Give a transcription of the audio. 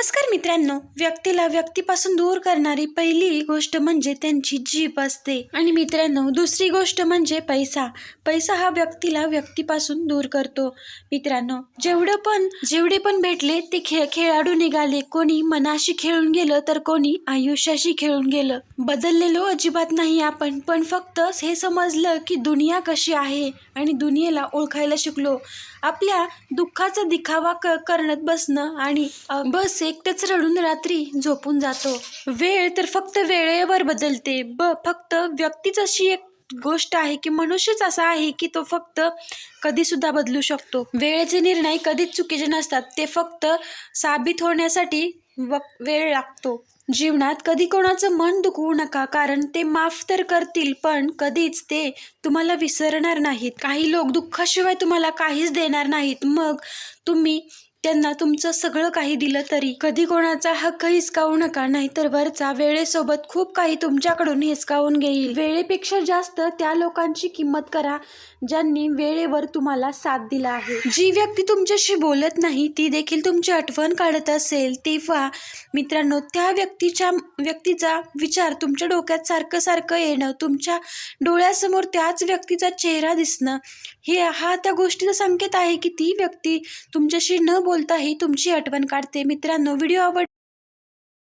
नमस्कार मित्रांनो. व्यक्तीला व्यक्तीपासून दूर करणारी पहिली गोष्ट म्हणजे त्यांची जीभ असते. आणि मित्रांनो दुसरी गोष्ट म्हणजे पैसा. पैसा हा व्यक्तीला व्यक्तीपासून दूर करतो. मित्रांनो जेवढं पण जेवढे पण भेटले ते खेळ खेळाडू निघाले कोणी मनाशी खेळून गेलं तर कोणी आयुष्याशी खेळून गेलं. बदललेलो अजिबात नाही आपण पण फक्त हे समजलं की दुनिया कशी आहे आणि दुनियेला ओळखायला शिकलो. आपल्या दुःखाचा दिखावा क करण्यात बसणं आणि बस बस एकटेच रडून रात्री झोपून जातो. वेळ तर फक्त वेळेवर बदलते. ब फक्त व्यक्तीच अशी एक गोष्ट आहे की मनुष्यच असा आहे की तो फक्त कधीसुद्धा बदलू शकतो. वेळेचे निर्णय कधीच चुकीचे नसतात. ते फक्त साबित होण्यासाठी व वेळ लागतो. जीवनात कधी कोणाचं मन दुखवू नका कारण ते माफ तर करतील पण कधीच ते तुम्हाला विसरणार नाहीत. काही लोक दुःखाशिवाय तुम्हाला काहीच देणार नाहीत. मग तुम्ही त्यांना तुमचं सगळं काही दिलं तरी. कधी कोणाचा हक्क हिसकावू नका नाहीतर वरचा वेळेसोबत खूप काही तुमच्याकडून हिसकावून घेईल. वेळेपेक्षा जास्त त्या लोकांची किंमत करा ज्यांनी वेळेवर तुम्हाला साथ दिला आहे. जी व्यक्ती तुमच्याशी बोलत नाही ती देखील तुमची आठवण काढत असेल तेव्हा मित्रांनो त्या व्यक्तीच्या व्यक्तीचा विचार तुमच्या डोक्यात सारखं सारखं येणं तुमच्या डोळ्यासमोर त्याच व्यक्तीचा चेहरा दिसणं हे हा त्या गोष्टीचा संकेत आहे की ती व्यक्ती तुमच्याशी न बोलताही तुमची आठवण काढते. मित्रांनो व्हिडिओ आवड